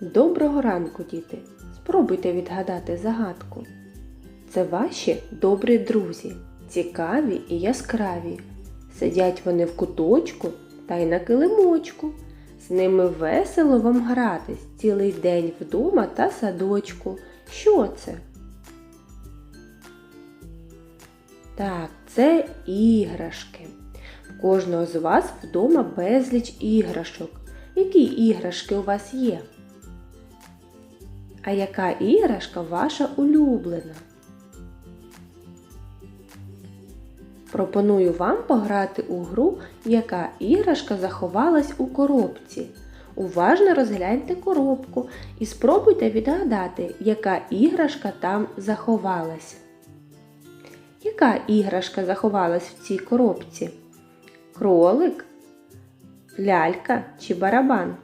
Доброго ранку, діти! Спробуйте відгадати загадку. Це ваші добрі друзі, цікаві і яскраві. Сидять вони в куточку та й на килимочку. З ними весело вам гратись цілий день вдома та садочку. Що це? Так, це іграшки. В кожного з вас вдома безліч іграшок. Які іграшки у вас є? А яка іграшка ваша улюблена? Пропоную вам пограти у гру, яка іграшка заховалась у коробці. Уважно розгляньте коробку і спробуйте відгадати, яка іграшка там заховалась. Яка іграшка заховалась в цій коробці? Кролик, лялька чи барабан?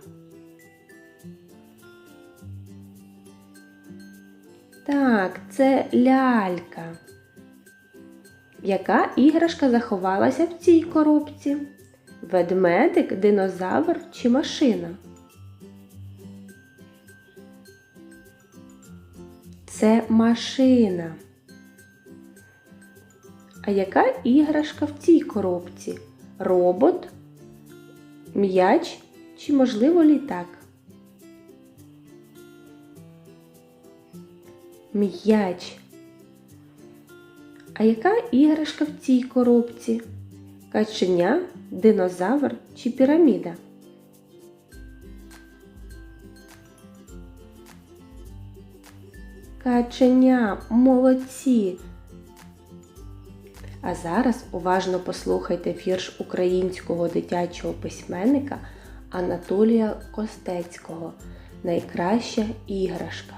Так, це лялька. Яка іграшка заховалася в цій коробці? Ведмедик, динозавр чи машина? Це машина. А яка іграшка в цій коробці? Робот, м'яч чи, можливо, літак? М'яч. А яка іграшка в цій коробці? Каченя, динозавр чи піраміда? Каченя, молодці! А зараз уважно послухайте вірш українського дитячого письменника Анатолія Костецького Найкраща іграшка.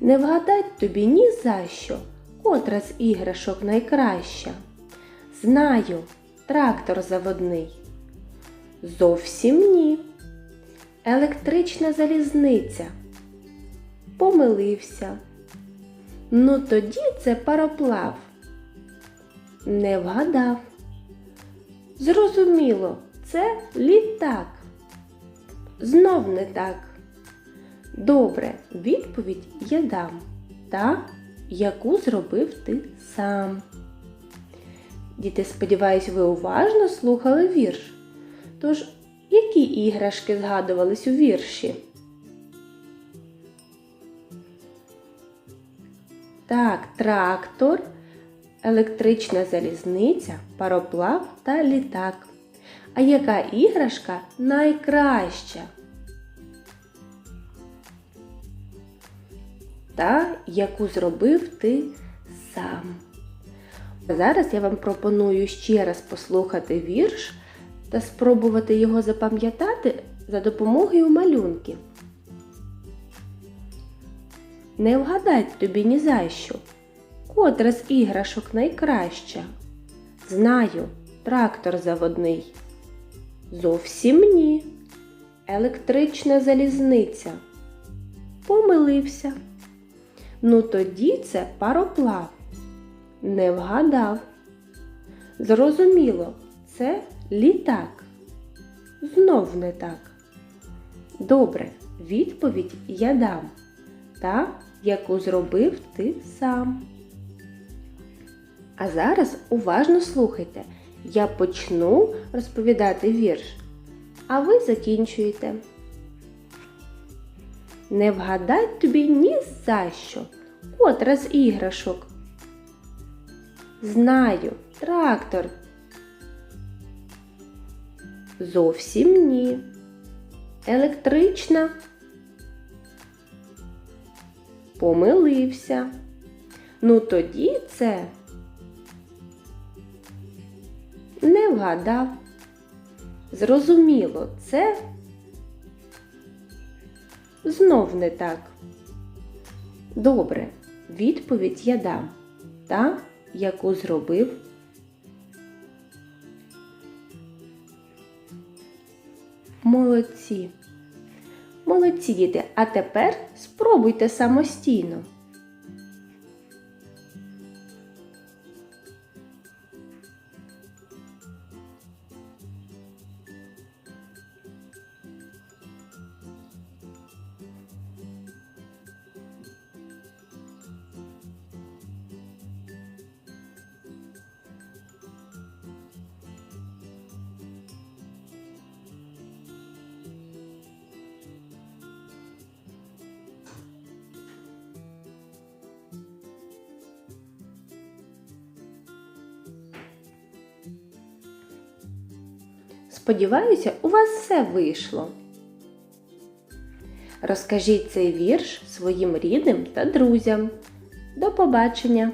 Не вгадать тобі ні за що, котра з іграшок найкраща. Знаю, трактор заводний. Зовсім ні. Електрична залізниця. Помилився. Ну тоді це пароплав. Не вгадав. Зрозуміло, це літак. Знов не так. Добре, відповідь я дам. Та, яку зробив ти сам. Діти, сподіваюсь, ви уважно слухали вірш. Тож, які іграшки згадувались у вірші? Так, трактор, електрична залізниця, пароплав та літак. А яка іграшка найкраща? Та, яку зробив ти сам. Зараз я вам пропоную ще раз послухати вірш та спробувати його запам'ятати за допомогою малюнків. Не вгадать тобі ні за що, котра з іграшок найкраща. Знаю, трактор заводний. Зовсім ні. Електрична залізниця. Помилився. Ну тоді це пароплав. Не вгадав. Зрозуміло, це літак. Знов не так. Добре, відповідь я дам. Та, яку зробив ти сам. А зараз уважно слухайте. Я почну розповідати вірш, а ви закінчуєте. Не вгадать тобі ні за що, котра з іграшок. Знаю, трактор. Зовсім ні. Електрична. Помилився. Ну тоді це вгадав. Зрозуміло, це знов не так. Добре, відповідь я дам. Та, яку зробив. Молодці. Молодці діти, а тепер спробуйте самостійно. Сподіваюся, у вас все вийшло. Розкажіть цей вірш своїм рідним та друзям. До побачення!